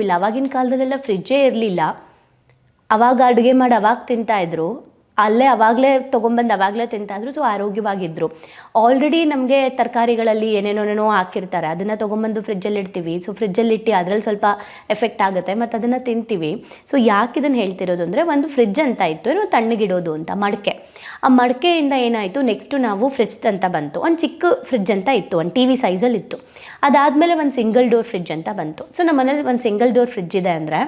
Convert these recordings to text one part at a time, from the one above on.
ಇಲ್ಲ ಅವಾಗಿನ ಕಾಲದಲ್ಲೆಲ್ಲ ಫ್ರಿಜ್ಜೇ ಇರಲಿಲ್ಲ. ಅವಾಗ ಅಡುಗೆ ಮಾಡಿ ಅವಾಗ ತಿಂತಾಯಿದ್ರು ಅಲ್ಲೇ ಅವಾಗಲೇ ತೊಗೊಂಬಂದು ಅವಾಗಲೇ ತಿಂತಾಯಿದ್ರು ಸೊ ಆರೋಗ್ಯವಾಗಿದ್ದರು ಆಲ್ರೆಡಿ ನಮಗೆ ತರಕಾರಿಗಳಲ್ಲಿ ಏನೇನೋ ಹಾಕಿರ್ತಾರೆ, ಅದನ್ನು ತೊಗೊಂಬಂದು ಫ್ರಿಜ್ಜಲ್ಲಿ ಇಡ್ತೀವಿ. ಸೊ ಫ್ರಿಜ್ಜಲ್ಲಿ ಇಟ್ಟು ಅದರಲ್ಲಿ ಸ್ವಲ್ಪ ಎಫೆಕ್ಟ್ ಆಗುತ್ತೆ, ಮತ್ತು ಅದನ್ನು ತಿಂತೀವಿ. ಸೊ ಯಾಕೆ ಇದನ್ನು ಹೇಳ್ತಿರೋದು ಅಂದರೆ, ಒಂದು ಫ್ರಿಜ್ ಅಂತ ಇತ್ತು, ಏನು ತಣ್ಣಗಿಡೋದು ಅಂತ, ಮಡಕೆ. ಆ ಮಡಕೆಯಿಂದ ಏನಾಯಿತು ನೆಕ್ಸ್ಟು ನಾವು ಫ್ರಿಜ್ ಅಂತ ಬಂತು. ಒಂದು ಚಿಕ್ಕ ಫ್ರಿಜ್ ಅಂತ ಇತ್ತು, ಒಂದು ಟಿ ವಿ ಸೈಜಲ್ಲಿ ಇತ್ತು. ಅದಾದಮೇಲೆ ಒಂದು ಸಿಂಗಲ್ ಡೋರ್ ಫ್ರಿಜ್ ಅಂತ ಬಂತು. ಸೊ ನಮ್ಮ ಮನೇಲಿ ಒಂದು ಸಿಂಗಲ್ ಡೋರ್ ಫ್ರಿಜ್ ಇದೆ ಅಂದರೆ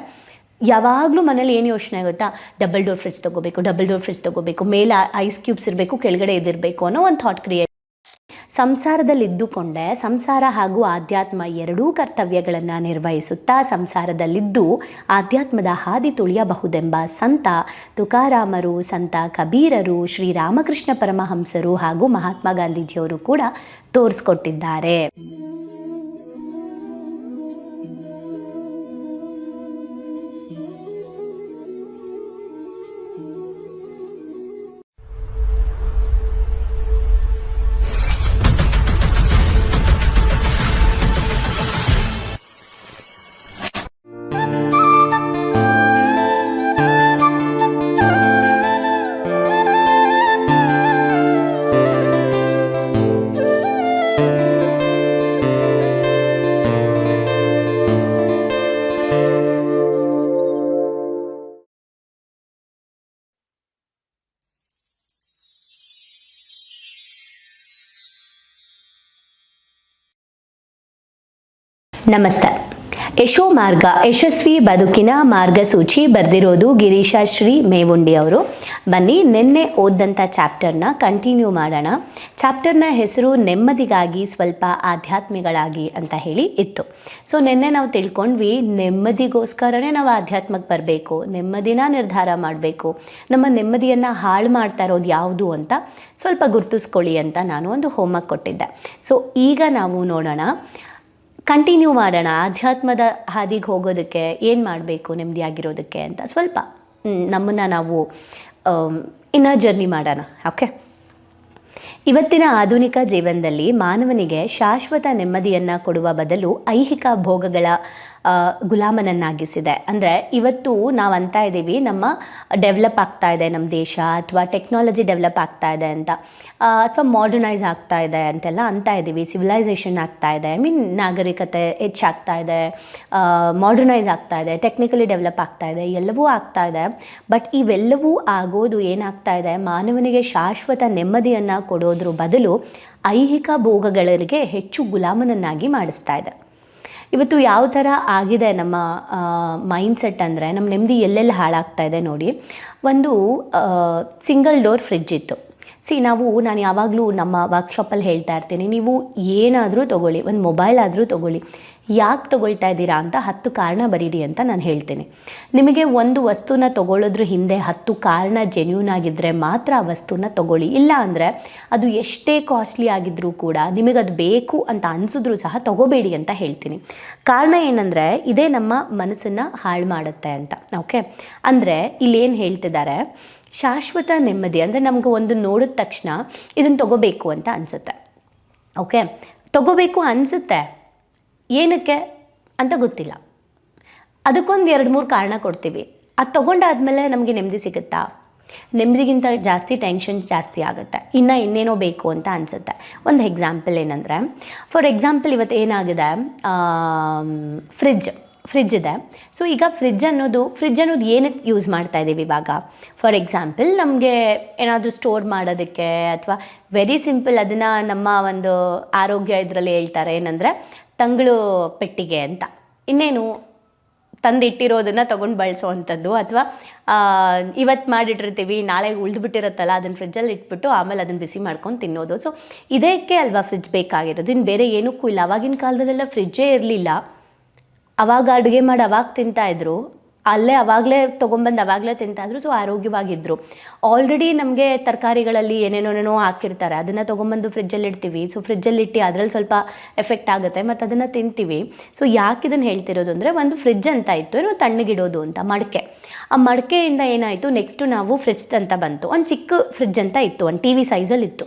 ಯಾವಾಗಲೂ ಮನೇಲಿ ಏನು ಯೋಚನೆ ಆಗುತ್ತಾ? ಡಬಲ್ ಡೋರ್ ಫ್ರಿಜ್ ತೊಗೋಬೇಕು ಡಬಲ್ ಡೋರ್ ಫ್ರಿಜ್ ತೊಗೋಬೇಕು, ಮೇಲೆ ಐಸ್ ಕ್ಯೂಬ್ಸ್ ಇರಬೇಕು, ಕೆಳಗಡೆ ಇದಿರಬೇಕು ಅನ್ನೋ ಒಂದು ಥಾಟ್ ಕ್ರಿಯೇಟ್ ಸಂಸಾರದಲ್ಲಿ ಇದ್ದುಕೊಂಡೆ, ಸಂಸಾರ ಹಾಗೂ ಆಧ್ಯಾತ್ಮ ಎರಡೂ ಕರ್ತವ್ಯಗಳನ್ನು ನಿರ್ವಹಿಸುತ್ತಾ ಸಂಸಾರದಲ್ಲಿದ್ದು ಆಧ್ಯಾತ್ಮದ ಹಾದಿ ತುಳಿಯಬಹುದೆಂಬ ಸಂತ ತುಕಾರಾಮರು, ಸಂತ ಕಬೀರರು, ಶ್ರೀರಾಮಕೃಷ್ಣ ಪರಮಹಂಸರು ಹಾಗೂ ಮಹಾತ್ಮ ಗಾಂಧೀಜಿಯವರು ಕೂಡ ತೋರಿಸ್ಕೊಟ್ಟಿದ್ದಾರೆ. ನಮಸ್ತೆ. ಯಶೋ ಮಾರ್ಗ, ಯಶಸ್ವಿ ಬದುಕಿನ ಮಾರ್ಗಸೂಚಿ ಬರೆದಿರೋದು ಗಿರೀಶ ಶ್ರೀ ಮೇವುಂಡಿ ಅವರು. ಬನ್ನಿ, ನಿನ್ನೆ ಓದಂಥ ಚಾಪ್ಟರ್ನ ಕಂಟಿನ್ಯೂ ಮಾಡೋಣ. ಚಾಪ್ಟರ್ನ ಹೆಸರು ನೆಮ್ಮದಿಗಾಗಿ ಸ್ವಲ್ಪ ಆಧ್ಯಾತ್ಮಿಗಳಾಗಿ ಅಂತ ಹೇಳಿ ಇತ್ತು. ಸೊ, ನಿನ್ನೆ ನಾವು ತಿಳ್ಕೊಂಡ್ವಿ, ನೆಮ್ಮದಿಗೋಸ್ಕರನೇ ನಾವು ಆಧ್ಯಾತ್ಮಕ್ಕೆ ಬರಬೇಕು, ನೆಮ್ಮದಿನ ನಿರ್ಧಾರ ಮಾಡಬೇಕು, ನಮ್ಮ ನೆಮ್ಮದಿಯನ್ನು ಹಾಳು ಮಾಡ್ತಾ ಇರೋದು ಯಾವುದು ಅಂತ ಸ್ವಲ್ಪ ಗುರ್ತಿಸ್ಕೊಳ್ಳಿ ಅಂತ ನಾನು ಒಂದು ಹೋಮ್ವರ್ಕ್ ಕೊಟ್ಟಿದ್ದೆ. ಸೊ, ಈಗ ನಾವು ನೋಡೋಣ ಕಂಟಿನ್ಯೂ ಮಾಡೋಣ. ಆಧ್ಯಾತ್ಮದ ಹಾದಿಗೆ ಹೋಗೋದಕ್ಕೆ ಏನು ಮಾಡಬೇಕು ನೆಮ್ಮದಿಯಾಗಿರೋದಕ್ಕೆ ಅಂತ ಸ್ವಲ್ಪ ನಮ್ಮನ್ನು ನಾವು ಇನ್ನೂ ಜರ್ನಿ ಮಾಡೋಣ. ಓಕೆ ಇವತ್ತಿನ ಆಧುನಿಕ ಜೀವನದಲ್ಲಿ ಮಾನವನಿಗೆ ಶಾಶ್ವತ ನೆಮ್ಮದಿಯನ್ನು ಕೊಡುವ ಬದಲು ಐಹಿಕ ಭೋಗಗಳ ಗುಲಾಮನನ್ನಾಗಿಸಿದೆ. ಅಂದರೆ ಇವತ್ತು ನಾವು ಅಂತ ಇದ್ದೀವಿ, ನಮ್ಮ ಡೆವಲಪ್ ಆಗ್ತಾ ಇದೆ ನಮ್ಮ ದೇಶ, ಅಥವಾ ಟೆಕ್ನಾಲಜಿ ಡೆವಲಪ್ ಆಗ್ತಾ ಇದೆ ಅಂತ. ಅಥವಾ ಮಾಡರ್ನೈಸ್ ಆಗ್ತಾ ಇದೆ ಅಂತೆಲ್ಲ ಅಂತ ಇದ್ದೀವಿ, ಸಿವಿಲೈಸೇಷನ್ ಆಗ್ತಾ ಇದೆ, ಐ ಮೀನ್ ನಾಗರಿಕತೆ ಹೆಚ್ಚಾಗ್ತಾ ಇದೆ ಮಾಡರ್ನೈಸ್ ಆಗ್ತಾ ಇದೆ, ಟೆಕ್ನಿಕಲಿ ಡೆವಲಪ್ ಆಗ್ತಾ ಇದೆ, ಎಲ್ಲವೂ ಆಗ್ತಾ ಇದೆ. ಬಟ್ ಇವೆಲ್ಲವೂ ಆಗೋದು ಏನಾಗ್ತಾ ಇದೆ, ಮಾನವನಿಗೆ ಶಾಶ್ವತ ನೆಮ್ಮದಿಯನ್ನು ಕೊಡೋದ್ರ ಬದಲು ಐಹಿಕ ಭೋಗಗಳಿಗೆ ಹೆಚ್ಚು ಗುಲಾಮನನ್ನಾಗಿ ಮಾಡಿಸ್ತಾ ಇದೆ. ಇವತ್ತು ಯಾವ ಥರ ಆಗಿದೆ ನಮ್ಮ ಮೈಂಡ್ಸೆಟ್ ಅಂದರೆ ನಮ್ಮ ನೆಮ್ಮದಿ ಎಲ್ಲೆಲ್ಲಿ ಹಾಳಾಗ್ತಾ ಇದೆ ನೋಡಿ. ಒಂದು ಸಿಂಗಲ್ ಡೋರ್ ಫ್ರಿಜ್ ಇತ್ತು. ಸಿ, ನಾವು, ನಾನು ಯಾವಾಗಲೂ ನಮ್ಮ ವರ್ಕ್ಶಾಪಲ್ಲಿ ಹೇಳ್ತಾ ಇರ್ತೀನಿ, ನೀವು ಏನಾದರೂ ತೊಗೊಳ್ಳಿ, ಒಂದು ಮೊಬೈಲ್ ಆದರೂ ತೊಗೊಳ್ಳಿ. ಯಾಕೆ ತೊಗೊಳ್ತಾ ಇದ್ದೀರಾ ಅಂತ ಹತ್ತು ಕಾರಣ ಬರೀರಿ ಅಂತ ನಾನು ಹೇಳ್ತೀನಿ. ನಿಮಗೆ ಒಂದು ವಸ್ತುನ ತೊಗೊಳ್ಳೋದ್ರ ಹಿಂದೆ ಹತ್ತು ಕಾರಣ ಜೆನ್ಯೂನ್ ಆಗಿದ್ದರೆ ಮಾತ್ರ ಆ ವಸ್ತುನ ತೊಗೊಳ್ಳಿ. ಇಲ್ಲ ಅಂದರೆ ಅದು ಎಷ್ಟೇ ಕಾಸ್ಟ್ಲಿ ಆಗಿದ್ರೂ ಕೂಡ ನಿಮಗದು ಬೇಕು ಅಂತ ಅನಿಸಿದ್ರು ಸಹ ತೊಗೋಬೇಡಿ ಅಂತ ಹೇಳ್ತೀನಿ. ಕಾರಣ ಏನಂದರೆ ಇದೇ ನಮ್ಮ ಮನಸ್ಸನ್ನು ಹಾಳು ಮಾಡುತ್ತೆ ಅಂತ ಓಕೆ ಅಂದರೆ ಇಲ್ಲೇನು ಹೇಳ್ತಿದ್ದಾರೆ ಶಾಶ್ವತ ನೆಮ್ಮದಿ, ಅಂದರೆ ನಮ್ಗೆ ಒಂದು ನೋಡಿದ ತಕ್ಷಣ ಇದನ್ನು ತೊಗೋಬೇಕು ಅಂತ ಅನಿಸುತ್ತೆ ಓಕೆ ತಗೋಬೇಕು ಅನಿಸುತ್ತೆ ಏನಕ್ಕೆ ಅಂತ ಗೊತ್ತಿಲ್ಲ. ಅದಕ್ಕೊಂದು ಎರಡು ಮೂರು ಕಾರಣ ಕೊಡ್ತೀವಿ. ಅದು ತೊಗೊಂಡಾದಮೇಲೆ ನಮಗೆ ನೆಮ್ಮದಿ ಸಿಗುತ್ತಾ? ನೆಮ್ಮದಿಗಿಂತ ಜಾಸ್ತಿ ಟೆನ್ಷನ್ ಜಾಸ್ತಿ ಆಗುತ್ತೆ. ಇನ್ನು ಇನ್ನೇನೋ ಬೇಕು ಅಂತ ಅನಿಸುತ್ತೆ. ಒಂದು ಎಕ್ಸಾಂಪಲ್ ಏನಂದರೆ ಫಾರ್ ಎಕ್ಸಾಂಪಲ್ ಇವತ್ತು ಏನಾಗಿದೆ? ಫ್ರಿಜ್ ಫ್ರಿಜ್ ಇದೆ. ಸೊ ಈಗ ಫ್ರಿಜ್ ಅನ್ನೋದು ಫ್ರಿಜ್ ಅನ್ನೋದು ಏನಕ್ಕೆ ಯೂಸ್ ಮಾಡ್ತಾ ಇದ್ದೀವಿ ಇವಾಗ? ಫಾರ್ ಎಕ್ಸಾಂಪಲ್ ನಮಗೆ ಏನಾದರೂ ಸ್ಟೋರ್ ಮಾಡೋದಕ್ಕೆ ಅಥವಾ ವೆರಿ ಸಿಂಪಲ್ ಅದನ್ನು ನಮ್ಮ ಒಂದು ಆರೋಗ್ಯ ಇದರಲ್ಲಿ ಹೇಳ್ತಾರೆ ಏನಂದರೆ ತಂಗಳು ಪೆಟ್ಟಿಗೆ ಅಂತ. ಇನ್ನೇನು ತಂದಿಟ್ಟಿರೋದನ್ನು ತೊಗೊಂಡು ಬಳಸೋವಂಥದ್ದು ಅಥವಾ ಇವತ್ತು ಮಾಡಿಟ್ಟಿರ್ತೀವಿ, ನಾಳೆ ಉಳಿದ್ಬಿಟ್ಟಿರುತ್ತಲ್ಲ ಅದನ್ನು ಫ್ರಿಜ್ಜಲ್ಲಿ ಇಟ್ಬಿಟ್ಟು ಆಮೇಲೆ ಅದನ್ನು ಬಿಸಿ ಮಾಡ್ಕೊಂಡು ತಿನ್ನೋದು. ಸೊ ಇದಕ್ಕೆ ಅಲ್ವಾ ಫ್ರಿಜ್ ಬೇಕಾಗಿರೋದು? ಇನ್ನು ಬೇರೆ ಏನಕ್ಕೂ ಇಲ್ಲ. ಅವಾಗಿನ ಕಾಲದಲ್ಲೆಲ್ಲ ಫ್ರಿಜ್ಜೇ ಇರಲಿಲ್ಲ. ಅವಾಗ ಅಡುಗೆ ಮಾಡಿ, ಅವಾಗ ತಿಂತಾಯಿದ್ರು ಅಲ್ಲೇ ಅವಾಗಲೇ ತೊಗೊಂಬಂದು ಅವಾಗಲೇ ತಿಂತಾಯಿದ್ರು ಸೊ ಆರೋಗ್ಯವಾಗಿದ್ದರು ಆಲ್ರೆಡಿ ನಮಗೆ ತರಕಾರಿಗಳಲ್ಲಿ ಏನೇನೋ ಹಾಕಿರ್ತಾರೆ, ಅದನ್ನು ತೊಗೊಂಬಂದು ಫ್ರಿಜ್ಜಲ್ಲಿ ಇಡ್ತೀವಿ. ಸೊ ಫ್ರಿಜ್ಜಲ್ಲಿ ಇಟ್ಟು ಅದರಲ್ಲಿ ಸ್ವಲ್ಪ ಎಫೆಕ್ಟ್ ಆಗುತ್ತೆ, ಮತ್ತು ಅದನ್ನು ತಿಂತೀವಿ. ಸೊ ಯಾಕೆ ಇದನ್ನು ಹೇಳ್ತಿರೋದು ಅಂದರೆ, ಒಂದು ಫ್ರಿಜ್ ಅಂತ ಇತ್ತು, ಏನೋ ತಣ್ಣಗಿಡೋದು ಅಂತ, ಮಡಕೆ. ಆ ಮಡಕೆಯಿಂದ ಏನಾಯಿತು ನೆಕ್ಸ್ಟು ನಾವು ಫ್ರಿಜ್ ಅಂತ ಬಂತು. ಒಂದು ಚಿಕ್ಕ ಫ್ರಿಜ್ ಅಂತ ಇತ್ತು, ಒಂದು ಟಿ ವಿ ಸೈಜಲ್ಲಿ ಇತ್ತು.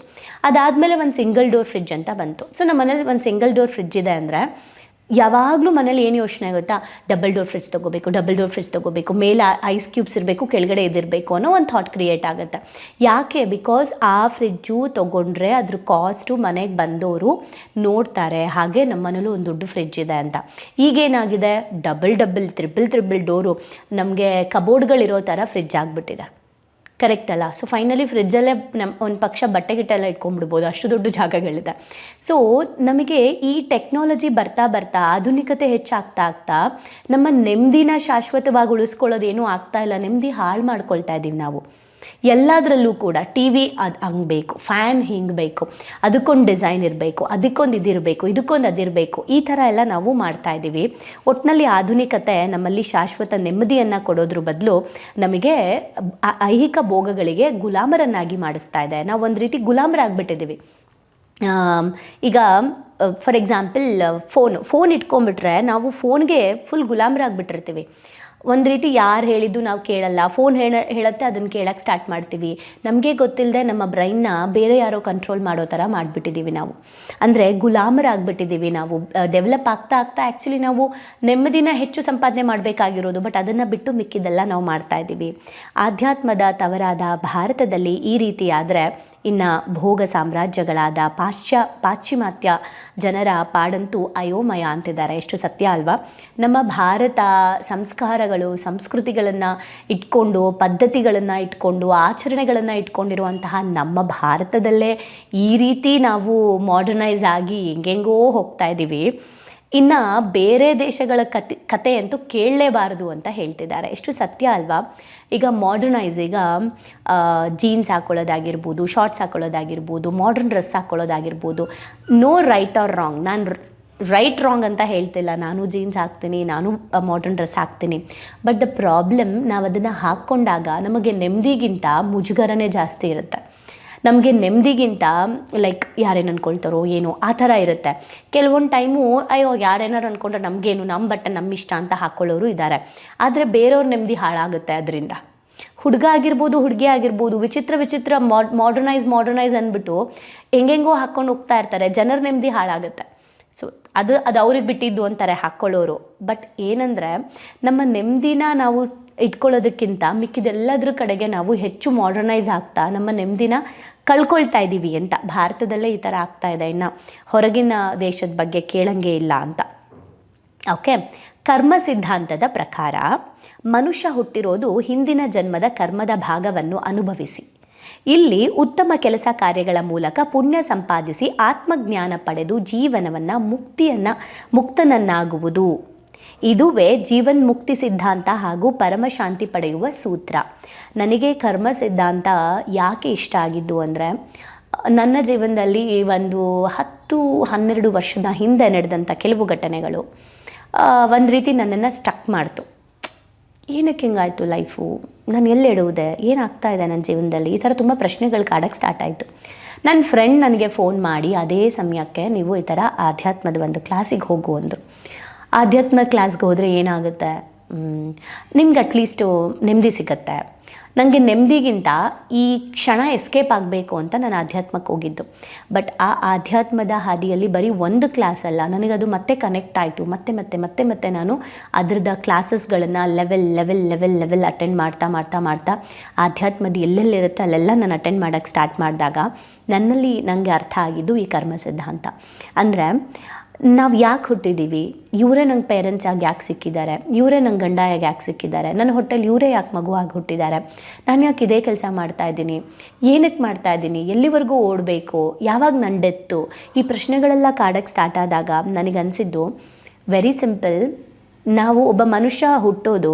ಅದಾದಮೇಲೆ ಒಂದು ಸಿಂಗಲ್ ಡೋರ್ ಫ್ರಿಜ್ ಅಂತ ಬಂತು. ಸೊ ನಮ್ಮ ಮನೇಲಿ ಒಂದು ಸಿಂಗಲ್ ಡೋರ್ ಫ್ರಿಜ್ ಇದೆ ಅಂದರೆ ಯಾವಾಗಲೂ ಮನೇಲಿ ಏನು ಯೋಚನೆ ಆಗುತ್ತಾ ಡಬಲ್ ಡೋರ್ ಫ್ರಿಜ್ ತೊಗೋಬೇಕು ಡಬಲ್ ಡೋರ್ ಫ್ರಿಜ್ ತೊಗೋಬೇಕು, ಮೇಲೆ ಐಸ್ ಕ್ಯೂಬ್ಸ್ ಇರಬೇಕು, ಕೆಳಗಡೆ ಇದಿರಬೇಕು ಅನ್ನೋ ಒಂದು ಥಾಟ್ ಕ್ರಿಯೇಟ್ ಆಗುತ್ತೆ. ಯಾಕೆ? ಬಿಕಾಸ್ ಆ ಫ್ರಿಜ್ಜು ತೊಗೊಂಡ್ರೆ ಅದ್ರ ಕಾಸ್ಟು ಮನೆಗೆ ಬಂದವರು ನೋಡ್ತಾರೆ, ಹಾಗೆ ನಮ್ಮ ಒಂದು ದೊಡ್ಡ ಫ್ರಿಜ್ ಇದೆ ಅಂತ. ಈಗೇನಾಗಿದೆ? Double double triple triple door ನಮಗೆ ಕಬೋರ್ಡ್ಗಳಿರೋ ಥರ ಫ್ರಿಜ್ ಆಗಿಬಿಟ್ಟಿದೆ. ಕರೆಕ್ಟ್ ಅಲ್ಲ. ಸೊ ಫೈನಲಿ ಫ್ರಿಜ್ಜಲ್ಲೇ ನಮ್ಮ ಒಂದು ಪಕ್ಷ ಬಟ್ಟೆ ಗಿಟ್ಟೆಲ್ಲ ಇಟ್ಕೊಂಡ್ಬಿಡ್ಬೋದು. ಅಷ್ಟು ದೊಡ್ಡ ಜಾಗಗಳಿದೆ ಸೊ ನಮಗೆ ಈ ಟೆಕ್ನಾಲಜಿ ಬರ್ತಾ ಬರ್ತಾ, ಆಧುನಿಕತೆ ಹೆಚ್ಚಾಗ್ತಾ ಆಗ್ತಾ, ನಮ್ಮ ನೆಮ್ಮದಿನ ಶಾಶ್ವತವಾಗಿ ಉಳಿಸ್ಕೊಳ್ಳೋದೇನೂ ಆಗ್ತಾ ಇಲ್ಲ, ನೆಮ್ಮದಿ ಹಾಳು ಮಾಡ್ಕೊಳ್ತಾ ಇದ್ದೀವಿ ನಾವು. ಎಲ್ಲದರಲ್ಲೂ ಕೂಡ ಟಿ ವಿ ಅದು ಹಂಗೆ ಬೇಕು ಫ್ಯಾನ್ ಹಿಂಗೆ ಬೇಕು, ಅದಕ್ಕೊಂದು ಡಿಸೈನ್ ಇರಬೇಕು, ಅದಕ್ಕೊಂದು ಇದಿರಬೇಕು, ಇದಕ್ಕೊಂದು ಅದಿರಬೇಕು, ಈ ಥರ ಎಲ್ಲ ನಾವು ಮಾಡ್ತಾ ಇದ್ದೀವಿ. ಒಟ್ಟಿನಲ್ಲಿ ಆಧುನಿಕತೆ ನಮ್ಮಲ್ಲಿ ಶಾಶ್ವತ ನೆಮ್ಮದಿಯನ್ನು ಕೊಡೋದ್ರ ಬದಲು ನಮಗೆ ಐಹಿಕ ಭೋಗಗಳಿಗೆ ಗುಲಾಮರನ್ನಾಗಿ ಮಾಡಿಸ್ತಾ ಇದೆ. ನಾವು ಒಂದು ರೀತಿ ಗುಲಾಮರಾಗ್ಬಿಟ್ಟಿದ್ದೀವಿ ಈಗ ಫಾರ್ ಎಕ್ಸಾಂಪಲ್ ಫೋನು ಫೋನ್ ಇಟ್ಕೊಂಡ್ಬಿಟ್ರೆ ನಾವು ಫೋನ್ಗೆ ಫುಲ್ ಗುಲಾಮರಾಗ್ಬಿಟ್ಟಿರ್ತೀವಿ ಒಂದು ರೀತಿ ಯಾರು ಹೇಳಿದ್ದು ನಾವು ಕೇಳಲ್ಲ. ಫೋನ್ ಹೇಳ, ಹೇಳುತ್ತೆ ಅದನ್ನು ಕೇಳಕ್ಕೆ ಸ್ಟಾರ್ಟ್ ಮಾಡ್ತೀವಿ. ನಮಗೆ ಗೊತ್ತಿಲ್ಲದೆ ನಮ್ಮ ಬ್ರೈನ್ನ ಬೇರೆ ಯಾರೋ ಕಂಟ್ರೋಲ್ ಮಾಡೋ ಥರ ಮಾಡಿಬಿಟ್ಟಿದ್ದೀವಿ ನಾವು. ಅಂದರೆ ಗುಲಾಮರಾಗ್ಬಿಟ್ಟಿದ್ದೀವಿ ನಾವು. ಡೆವಲಪ್ ಆಗ್ತಾ ಆಗ್ತಾ ಆ್ಯಕ್ಚುಲಿ ನಾವು ನೆಮ್ಮದಿನ ಹೆಚ್ಚು ಸಂಪಾದನೆ ಮಾಡಬೇಕಾಗಿರೋದು ಬಟ್ ಅದನ್ನು ಬಿಟ್ಟು ಮಿಕ್ಕಿದ್ದೆಲ್ಲ ನಾವು ಮಾಡ್ತಾ ಇದ್ದೀವಿ ಆಧ್ಯಾತ್ಮದ ತವರಾದ ಭಾರತದಲ್ಲಿ ಈ ರೀತಿಯಾದರೆ ಇನ್ನು ಭೋಗ ಸಾಮ್ರಾಜ್ಯಗಳಾದ ಪಾಶ್ಚ, ಪಾಶ್ಚಿಮಾತ್ಯ ಜನರ ಪಾಡಂತೂ ಅಯೋಮಯ ಅಂತಿದ್ದಾರೆ. ಎಷ್ಟು ಸತ್ಯ ಅಲ್ವಾ? ನಮ್ಮ ಭಾರತ ಸಂಸ್ಕಾರಗಳು, ಸಂಸ್ಕೃತಿಗಳನ್ನು ಇಟ್ಕೊಂಡು, ಪದ್ಧತಿಗಳನ್ನು ಇಟ್ಕೊಂಡು, ಆಚರಣೆಗಳನ್ನು ಇಟ್ಕೊಂಡಿರುವಂತಹ ನಮ್ಮ ಭಾರತದಲ್ಲೇ ಈ ರೀತಿ ನಾವು ಮಾಡರ್ನೈಸ್ ಆಗಿ ಹೆಂಗೆಂಗೋ ಹೋಗ್ತಾ ಇದ್ದೀವಿ ಇನ್ನು ಬೇರೆ ದೇಶಗಳ ಕತೆ ಕಥೆಯಂತೂ ಕೇಳಲೇಬಾರದು ಅಂತ ಹೇಳ್ತಿದ್ದಾರೆ. ಎಷ್ಟು ಸತ್ಯ ಅಲ್ವಾ? ಈಗ ಮಾಡರ್ನೈಸ್ ಈಗ ಜೀನ್ಸ್ ಹಾಕೊಳ್ಳೋದಾಗಿರ್ಬೋದು ಶಾರ್ಟ್ಸ್ ಹಾಕೊಳ್ಳೋದಾಗಿರ್ಬೋದು ಮಾಡರ್ನ್ ಡ್ರೆಸ್ ಹಾಕೊಳ್ಳೋದಾಗಿರ್ಬೋದು ನೋ ರೈಟ್ ಆರ್ ರಾಂಗ್ ನಾನು ರೈಟ್ ರಾಂಗ್ ಅಂತ ಹೇಳ್ತಿಲ್ಲ. ನಾನು ಜೀನ್ಸ್ ಹಾಕ್ತೀನಿ, ನಾನು ಮಾಡರ್ನ್ ಡ್ರೆಸ್ ಹಾಕ್ತೀನಿ. ಬಟ್ ದ ಪ್ರಾಬ್ಲಮ್ ನಾವು ಅದನ್ನು ಹಾಕ್ಕೊಂಡಾಗ ನಮಗೆ ನೆಮ್ಮದಿಗಿಂತ ಮುಜುಗರನೇ ಜಾಸ್ತಿ ಇರುತ್ತೆ. ನಮಗೆ ನೆಮ್ಮದಿಗಿಂತ ಲೈಕ್ ಯಾರೇನು ಅಂದ್ಕೊಳ್ತಾರೋ ಏನೋ ಆ ಥರ ಇರುತ್ತೆ. ಕೆಲವೊಂದು ಟೈಮು ಅಯ್ಯೋ, ಯಾರೇನಾರು ಅಂದ್ಕೊಂಡ್ರೆ ನಮಗೇನು ನಮ್ಮ ಬಟ್ಟೆ ನಮ್ಮ ಇಷ್ಟ ಅಂತ ಹಾಕ್ಕೊಳ್ಳೋರು ಇದ್ದಾರೆ ಆದರೆ ಬೇರೆಯವ್ರ ನೆಮ್ಮದಿ ಹಾಳಾಗುತ್ತೆ ಅದರಿಂದ. ಹುಡುಗ ಆಗಿರ್ಬೋದು, ಹುಡುಗಿ ಆಗಿರ್ಬೋದು, ವಿಚಿತ್ರ ವಿಚಿತ್ರ ಮಾಡ್ ಮಾಡ್ರನೈಸ್ ಮಾಡ್ರನೈಸ್ ಅಂದ್ಬಿಟ್ಟು ಹೆಂಗೆಂಗೋ ಹಾಕ್ಕೊಂಡು ಹೋಗ್ತಾ ಇರ್ತಾರೆ. ಜನರ ನೆಮ್ಮದಿ ಹಾಳಾಗುತ್ತೆ. ಸೊ ಅದು ಅದು ಅವ್ರಿಗೆ ಬಿಟ್ಟಿದ್ದು ಅಂತಾರೆ ಹಾಕ್ಕೊಳ್ಳೋರು ಬಟ್ ಏನಂದರೆ, ನಮ್ಮ ನೆಮ್ಮದಿನ ನಾವು ಇಟ್ಕೊಳ್ಳೋದಕ್ಕಿಂತ ಮಿಕ್ಕಿದೆಲ್ಲದ್ರ ಕಡೆಗೆ ನಾವು ಹೆಚ್ಚು ಮಾಡ್ರನೈಸ್ ಆಗ್ತಾ, ನಮ್ಮ ನೆಮ್ಮದಿನ ಕಳ್ಕೊಳ್ತಾ ಇದ್ದೀವಿ ಅಂತ. ಭಾರತದಲ್ಲೇ ಈ ಥರ ಆಗ್ತಾ ಇದೆ. ಇನ್ನು ಹೊರಗಿನ ದೇಶದ ಬಗ್ಗೆ ಕೇಳಂಗೆ ಇಲ್ಲ ಅಂತ. ಓಕೆ? ಕರ್ಮ ಸಿದ್ಧಾಂತದ ಪ್ರಕಾರ ಮನುಷ್ಯ ಹುಟ್ಟಿರೋದು ಹಿಂದಿನ ಜನ್ಮದ ಕರ್ಮದ ಭಾಗವನ್ನು ಅನುಭವಿಸಿ. ಇಲ್ಲಿ ಉತ್ತಮ ಕೆಲಸ ಕಾರ್ಯಗಳ ಮೂಲಕ ಪುಣ್ಯ ಸಂಪಾದಿಸಿ ಆತ್ಮಜ್ಞಾನ ಪಡೆದು ಜೀವನವನ್ನು ಮುಕ್ತಿಯನ್ನು ಮುಕ್ತನನ್ನಾಗುವುದು. ಇದುವೇ ಜೀವನ್ ಮುಕ್ತಿ ಸಿದ್ಧಾಂತ ಹಾಗೂ ಪರಮಶಾಂತಿ ಪಡೆಯುವ ಸೂತ್ರ. ನನಗೆ ಕರ್ಮ ಸಿದ್ಧಾಂತ ಯಾಕೆ ಇಷ್ಟ ಆಗಿದ್ದು ಅಂದರೆ, ನನ್ನ ಜೀವನದಲ್ಲಿ ಒಂದು ಹತ್ತು ಹನ್ನೆರಡು ವರ್ಷದ ಹಿಂದೆ ನಡೆದಂಥ ಕೆಲವು ಘಟನೆಗಳು ಒಂದು ರೀತಿ ನನ್ನನ್ನು ಸ್ಟಕ್ ಮಾಡ್ತು. ಏನಕ್ಕೆ ಹಿಂಗಾಯಿತು ಲೈಫು ನಾನು ಎಲ್ಲೆಡುವುದೇ ಏನಾಗ್ತಾ ಇದೆ ನನ್ನ ಜೀವನದಲ್ಲಿ? ಈ ಥರ ತುಂಬ ಪ್ರಶ್ನೆಗಳು ಕಾಡಕ್ಕೆ ಸ್ಟಾರ್ಟ್ ಆಯಿತು. ನನ್ನ ಫ್ರೆಂಡ್ ನನಗೆ ಫೋನ್ ಮಾಡಿ, ಅದೇ ಸಮಯಕ್ಕೆ ನೀವು ಈ ಥರ ಆಧ್ಯಾತ್ಮದ ಒಂದು ಕ್ಲಾಸಿಗೆ ಹೋಗು ಅಂದರು. ಆಧ್ಯಾತ್ಮ ಕ್ಲಾಸ್ಗೆ ಹೋದರೆ ಏನಾಗುತ್ತೆ? ನಿಮ್ಗೆ ಅಟ್ಲೀಸ್ಟು ನೆಮ್ಮದಿ ಸಿಗುತ್ತೆ. ನನಗೆ ನೆಮ್ಮದಿಗಿಂತ ಈ ಕ್ಷಣ ಎಸ್ಕೇಪ್ ಆಗಬೇಕು ಅಂತ ನಾನು ಆಧ್ಯಾತ್ಮಕ್ಕೆ ಹೋಗಿದ್ದು. ಬಟ್ ಆ ಆಧ್ಯಾತ್ಮದ ಹಾದಿಯಲ್ಲಿ ಬರೀ ಒಂದು ಕ್ಲಾಸ್ ಅಲ್ಲ ನನಗದು ಮತ್ತೆ ಕನೆಕ್ಟ್ ಆಯಿತು. ಮತ್ತೆ ಮತ್ತೆ ಮತ್ತೆ ಮತ್ತೆ ನಾನು ಅದ್ರದ ಕ್ಲಾಸಸ್ಗಳನ್ನು level level level level attend ಮಾಡ್ತಾ ಮಾಡ್ತಾ ಮಾಡ್ತಾ ಆಧ್ಯಾತ್ಮದ ಎಲ್ಲೆಲ್ಲಿರುತ್ತೆ ಅಲ್ಲೆಲ್ಲ ನಾನು ಅಟೆಂಡ್ ಮಾಡೋಕ್ಕೆ ಸ್ಟಾರ್ಟ್ ಮಾಡಿದಾಗ ನನ್ನಲ್ಲಿ ನನಗೆ ಅರ್ಥ ಆಗಿದ್ದು ಈ ಕರ್ಮ ಸಿದ್ಧಾಂತ ಅಂದರೆ ನಾವು ಯಾಕೆ ಹುಟ್ಟಿದ್ದೀವಿ ಇವರೇ ನಂಗೆ ಪೇರೆಂಟ್ಸ್ ಆಗಿ ಯಾಕೆ ಸಿಕ್ಕಿದ್ದಾರೆ ಇವರೇ ನಂಗೆ ಗಂಡಾಯಾಗಿ ಯಾಕೆ ಸಿಕ್ಕಿದ್ದಾರೆ ನನ್ನ ಹೊಟ್ಟೆಲಿ ಇವರೇ ಯಾಕೆ ಮಗುವಾಗಿ ಹುಟ್ಟಿದ್ದಾರೆ ನಾನು ಯಾಕೆ ಇದೇ ಕೆಲಸ ಮಾಡ್ತಾ ಇದ್ದೀನಿ? ಏನಕ್ಕೆ ಮಾಡ್ತಾ ಇದ್ದೀನಿ? ಎಲ್ಲಿವರೆಗೂ ಓಡಬೇಕು? ಯಾವಾಗ ನನ್ನ ಡೆತ್ತು ಈ ಪ್ರಶ್ನೆಗಳೆಲ್ಲ ಕಾಡಕ್ಕೆ ಸ್ಟಾರ್ಟ್ ಆದಾಗ ನನಗನ್ಸಿದ್ದು ವೆರಿ ಸಿಂಪಲ್ ನಾವು ಒಬ್ಬ ಮನುಷ್ಯ ಹುಟ್ಟೋದು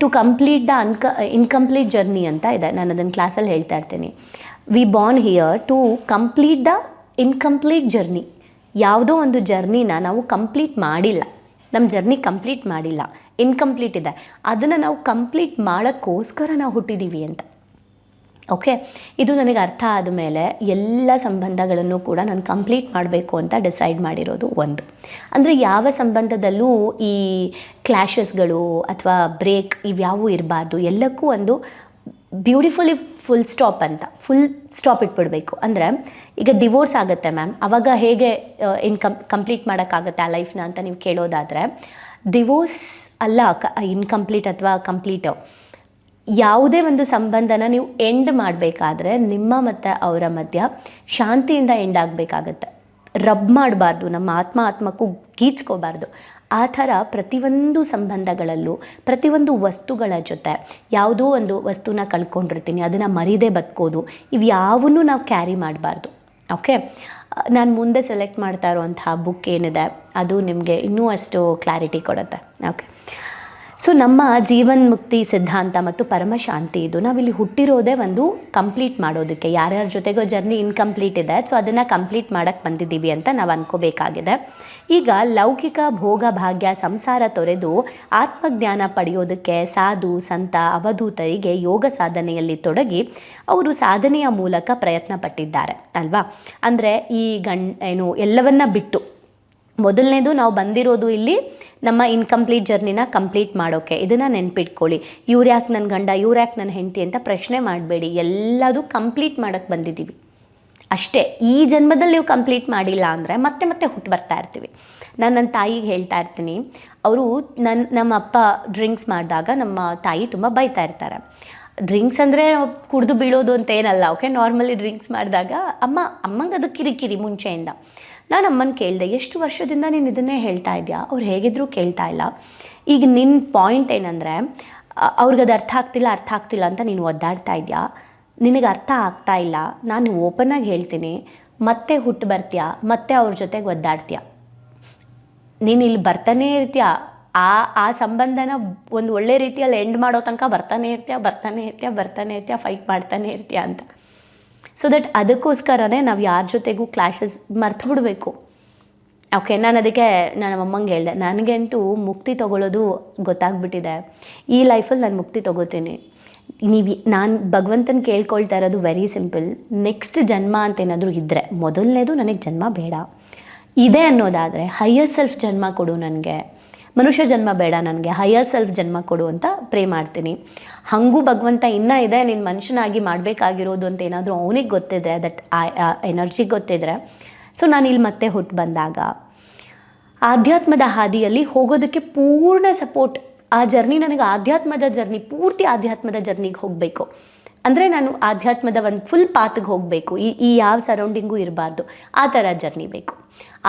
ಟು ಕಂಪ್ಲೀಟ್ ದ ಅನ್ಕ ಇನ್ಕಂಪ್ಲೀಟ್ ಜರ್ನಿ ಅಂತ ಇದೆ. ನಾನು ಅದನ್ನು ಕ್ಲಾಸಲ್ಲಿ ಹೇಳ್ತಾ ಇರ್ತೀನಿ. We born here to complete the incomplete journey ಯಾವುದೋ ಒಂದು ಜರ್ನಿನ ನಾವು ಕಂಪ್ಲೀಟ್ ಮಾಡಿಲ್ಲ. ನಮ್ಮ ಜರ್ನಿ ಕಂಪ್ಲೀಟ್ ಮಾಡಿಲ್ಲ. ಇನ್ಕಂಪ್ಲೀಟ್ ಇದೆ. ಅದನ್ನು ನಾವು ಕಂಪ್ಲೀಟ್ ಮಾಡೋಕ್ಕೋಸ್ಕರ ನಾವು ಹುಟ್ಟಿದ್ದೀವಿ ಅಂತ. ಓಕೆ? ಇದು ನನಗೆ ಅರ್ಥ ಆದಮೇಲೆ ಎಲ್ಲ ಸಂಬಂಧಗಳನ್ನು ಕೂಡ ನಾನು ಕಂಪ್ಲೀಟ್ ಮಾಡಬೇಕು ಅಂತ ಡಿಸೈಡ್ ಮಾಡಿರೋದು ಒಂದು. ಅಂದರೆ ಯಾವ ಸಂಬಂಧದಲ್ಲೂ ಈ ಕ್ಲ್ಯಾಶಸ್ಗಳು ಅಥವಾ ಬ್ರೇಕ್ ಇವ್ಯಾವೂ ಇರಬಾರ್ದು. ಎಲ್ಲಕ್ಕೂ ಒಂದು ಬ್ಯೂಟಿಫುಲಿ ಫುಲ್ ಸ್ಟಾಪ್ ಅಂತ ಫುಲ್ ಸ್ಟಾಪ್ ಇಟ್ಬಿಡಬೇಕು. ಅಂದರೆ ಈಗ ಡಿವೋರ್ಸ್ ಆಗುತ್ತೆ ಮ್ಯಾಮ್ ಅವಾಗ ಹೇಗೆ ಇನ್ ಕಂ ಕಂಪ್ಲೀಟ್ ಮಾಡೋಕ್ಕಾಗುತ್ತೆ ಆ ಲೈಫ್ನ ಅಂತ ನೀವು ಕೇಳೋದಾದರೆ ಡಿವೋರ್ಸ್ ಅಲ್ಲ, ಕ ಇನ್ಕಂಪ್ಲೀಟ್ ಅಥವಾ ಕಂಪ್ಲೀಟ್ ಯಾವುದೇ ಒಂದು ಸಂಬಂಧನ ನೀವು ಎಂಡ್ ಮಾಡಬೇಕಾದ್ರೆ ನಿಮ್ಮ ಮತ್ತು ಅವರ ಮಧ್ಯ ಶಾಂತಿಯಿಂದ ಎಂಡ್ ಆಗಬೇಕಾಗತ್ತೆ. ರಬ್ ಮಾಡಬಾರ್ದು, ನಮ್ಮ ಆತ್ಮ ಆತ್ಮಕ್ಕೂ ಗೀಚ್ಕೋಬಾರ್ದು. ಆ ಥರ ಪ್ರತಿಯೊಂದು ಸಂಬಂಧಗಳಲ್ಲೂ, ಪ್ರತಿಯೊಂದು ವಸ್ತುಗಳ ಜೊತೆ ಯಾವುದೋ ಒಂದು ವಸ್ತುನ ಕಳ್ಕೊಂಡಿರ್ತೀನಿ, ಅದನ್ನು ಮರಿದೇ ಬದುಕೋದು, ಇವು ನಾವು ಕ್ಯಾರಿ ಮಾಡಬಾರ್ದು. ಓಕೆ ನಾನು ಮುಂದೆ ಸೆಲೆಕ್ಟ್ ಮಾಡ್ತಾ ಇರುವಂತಹ ಬುಕ್ ಏನಿದೆ, ಅದು ನಿಮಗೆ ಇನ್ನೂ ಅಷ್ಟು ಕ್ಲಾರಿಟಿ ಕೊಡುತ್ತೆ. ಓಕೆ ಸೊ ನಮ್ಮ ಜೀವನ್ ಮುಕ್ತಿ ಸಿದ್ಧಾಂತ ಮತ್ತು ಪರಮ ಶಾಂತಿ ಇದು. ನಾವಿಲ್ಲಿ ಹುಟ್ಟಿರೋದೇ ಒಂದು ಕಂಪ್ಲೀಟ್ ಮಾಡೋದಕ್ಕೆ. ಯಾರ್ಯಾರ ಜೊತೆಗೋ ಜರ್ನಿ ಇನ್ಕಂಪ್ಲೀಟ್ ಇದೆ. ಸೊ ಅದನ್ನು ಕಂಪ್ಲೀಟ್ ಮಾಡೋಕ್ಕೆ ಬಂದಿದ್ದೀವಿ ಅಂತ ನಾವು ಅನ್ಕೋಬೇಕಾಗಿದೆ. ಈಗ ಲೌಕಿಕ ಭೋಗ ಭಾಗ್ಯ ಸಂಸಾರ ತೊರೆದು ಆತ್ಮಜ್ಞಾನ ಪಡೆಯೋದಕ್ಕೆ ಸಾಧು, ಸಂತ, ಅವಧೂತರಿಗೆ ಯೋಗ ಸಾಧನೆಯಲ್ಲಿ ತೊಡಗಿ ಅವರು ಸಾಧನೆಯ ಮೂಲಕ ಪ್ರಯತ್ನ ಪಟ್ಟಿದ್ದಾರೆ ಅಲ್ವಾ? ಅಂದರೆ ಈ ಗಣ್ ಏನು, ಎಲ್ಲವನ್ನ ಬಿಟ್ಟು ಮೊದಲನೇದು ನಾವು ಬಂದಿರೋದು ಇಲ್ಲಿ ನಮ್ಮ ಇನ್ಕಂಪ್ಲೀಟ್ ಜರ್ನಿನ ಕಂಪ್ಲೀಟ್ ಮಾಡೋಕ್ಕೆ ಇದನ್ನು ನೆನ್ಪಿಟ್ಕೊಳ್ಳಿ. ಇವ್ರು ಯಾಕೆ ನನ್ನ ಗಂಡ, ಇವ್ರು ಯಾಕೆ ನನ್ನ ಹೆಂಡತಿ ಅಂತ ಪ್ರಶ್ನೆ ಮಾಡಬೇಡಿ. ಎಲ್ಲದು ಕಂಪ್ಲೀಟ್ ಮಾಡೋಕ್ಕೆ ಬಂದಿದ್ದೀವಿ. ಅಷ್ಟೇ, ಈ ಜನ್ಮದಲ್ಲಿ ನೀವು ಕಂಪ್ಲೀಟ್ ಮಾಡಿಲ್ಲ ಅಂದರೆ ಮತ್ತೆ ಮತ್ತೆ ಹುಟ್ಟು ಬರ್ತಾ ಇರ್ತೀವಿ. ನಾನು ನನ್ನ ತಾಯಿಗೆ ಹೇಳ್ತಾ ಇರ್ತೀನಿ. ಅವರು ನನ್ನ ನಮ್ಮ ಅಪ್ಪ ಡ್ರಿಂಕ್ಸ್ ಮಾಡಿದಾಗ ನಮ್ಮ ತಾಯಿ ತುಂಬ ಬೈತಾ ಇರ್ತಾರೆ. ಡ್ರಿಂಕ್ಸ್ ಅಂದರೆ ಕುಡಿದು ಬೀಳೋದು ಅಂತ ಏನಲ್ಲ ಓಕೆ ನಾರ್ಮಲಿ ಡ್ರಿಂಕ್ಸ್ ಮಾಡಿದಾಗ ಅಮ್ಮ, ಅಮ್ಮಂಗೆ ಅದು ಕಿರಿಕಿರಿ ಮುಂಚೆಯಿಂದ. ನಾನು ಅಮ್ಮನ ಕೇಳಿದೆ, ಎಷ್ಟು ವರ್ಷದಿಂದ ನೀನು ಇದನ್ನೇ ಹೇಳ್ತಾ ಇದೆಯಾ? ಅವ್ರು ಹೇಗಿದ್ರು ಕೇಳ್ತಾ ಇಲ್ಲ. ಈಗ ನಿನ್ನ ಪಾಯಿಂಟ್ ಏನಂದರೆ ಅದು ಅರ್ಥ ಆಗ್ತಿಲ್ಲ ಅರ್ಥ ಆಗ್ತಿಲ್ಲ ಅಂತ ನೀನು ಒದ್ದಾಡ್ತಾ ಇದೆಯಾ? ನಿನಗೆ ಅರ್ಥ ಆಗ್ತಾ ಇಲ್ಲ. ನಾನು ಓಪನಾಗಿ ಹೇಳ್ತೀನಿ. ಮತ್ತೆ ಹುಟ್ಟು ಬರ್ತೀಯಾ? ಮತ್ತೆ ಅವ್ರ ಜೊತೆಗೆ ಒದ್ದಾಡ್ತೀಯ? ನೀನು ಇಲ್ಲಿ ಬರ್ತಾನೇ ಇರ್ತೀಯ? ಆ ಆ ಸಂಬಂಧನ ಒಂದು ಒಳ್ಳೆ ರೀತಿಯಲ್ಲಿ ಎಂಡ್ ಮಾಡೋ ತನಕ ಬರ್ತಾನೆ ಇರ್ತೀಯ? ಬರ್ತಾನೆ ಇರ್ತೀಯ? ಬರ್ತಾನೆ ಇರ್ತೀಯ? ಫೈಟ್ ಮಾಡ್ತಾನೆ ಇರ್ತೀಯ ಅಂತ. ಸೊ ದಟ್ ಅದಕ್ಕೋಸ್ಕರನೇ ನಾವು ಯಾರ ಜೊತೆಗೂ ಕ್ಲಾಶಸ್ ಮರ್ತು ಬಿಡಬೇಕು. ಓಕೆ ನಾನು ಅದಕ್ಕೆ ನನ್ನ ಅಮ್ಮಂಗೆ ಹೇಳಿದೆ, ನನಗಂತೂ ಮುಕ್ತಿ ತಗೊಳ್ಳೋದು ಗೊತ್ತಾಗ್ಬಿಟ್ಟಿದೆ. ಈ ಲೈಫಲ್ಲಿ ನಾನು ಮುಕ್ತಿ ತೊಗೋತೀನಿ. ನೀವು ನಾನು ಭಗವಂತನ ಕೇಳ್ಕೊಳ್ತಾ ಇರೋದು ವೆರಿ ಸಿಂಪಲ್ ನೆಕ್ಸ್ಟ್ ಜನ್ಮ ಅಂತ ಏನಾದರೂ ಇದ್ದರೆ ಮೊದಲನೇದು ನನಗೆ ಜನ್ಮ ಬೇಡ. ಇದೆ ಅನ್ನೋದಾದರೆ ಹೈಯರ್ ಸೆಲ್ಫ್ ಜನ್ಮ ಕೊಡು ನನಗೆ. ಮನುಷ್ಯ ಜನ್ಮ ಬೇಡ ನನಗೆ ಹೈಯರ್ ಸೆಲ್ಫ್ ಜನ್ಮ ಕೊಡು ಅಂತ ಪ್ರೇ ಮಾಡ್ತೀನಿ. ಹಾಗೂ ಭಗವಂತ ಇನ್ನೂ ಇದೆ, ನೀನು ಮನುಷ್ಯನಾಗಿ ಮಾಡಬೇಕಾಗಿರೋದು ಅಂತ ಏನಾದರೂ ಅವನಿಗೆ ಗೊತ್ತಿದ್ರೆ ದಟ್ ಆ ಎನರ್ಜಿ ಗೊತ್ತಿದ್ರೆ. ಸೊ ನಾನು ಇಲ್ಲಿ ಮತ್ತೆ ಹುಟ್ಟು ಬಂದಾಗ. ಆಧ್ಯಾತ್ಮದ ಹಾದಿಯಲ್ಲಿ ಹೋಗೋದಕ್ಕೆ ಪೂರ್ಣ ಸಪೋರ್ಟ್ ಆ ಜರ್ನಿ ನನಗೆ ಆಧ್ಯಾತ್ಮದ ಜರ್ನಿ ಪೂರ್ತಿ ಆಧ್ಯಾತ್ಮದ ಜರ್ನಿಗೆ ಹೋಗಬೇಕು. ಅಂದರೆ ನಾನು ಆಧ್ಯಾತ್ಮದ ಒಂದು ಫುಲ್ ಪಾತ್ಗೆ ಹೋಗಬೇಕು. ಈ ಈ ಯಾವ ಸರೌಂಡಿಂಗು ಇರಬಾರ್ದು. ಆ ಥರ ಜರ್ನಿ ಬೇಕು.